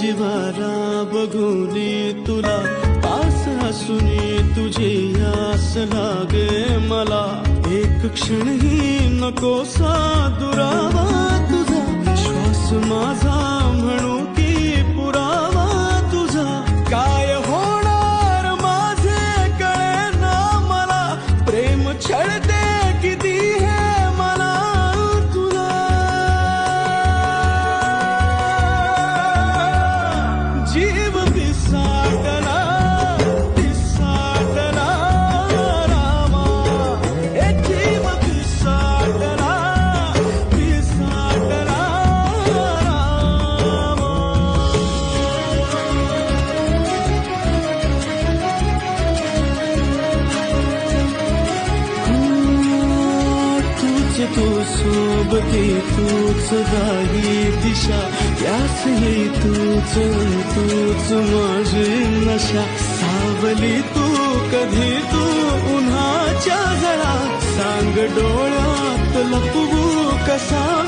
जीवाला बघून तुला आस हसुनी तुझे आस लागे मला. एक क्षणही नको सा दुरावा तुझा. श्वास माझा म्हणू की पुरावा तुझा. काय होणार माझे कळे ना मला? प्रेम छळते motivo que. तू सोबती तूच दाही दिशा. यास येई तूच तूच माझी नशा. सावली तू कधी तू उन्हाच्या जळा सांग डोळ्यात लपवू कसा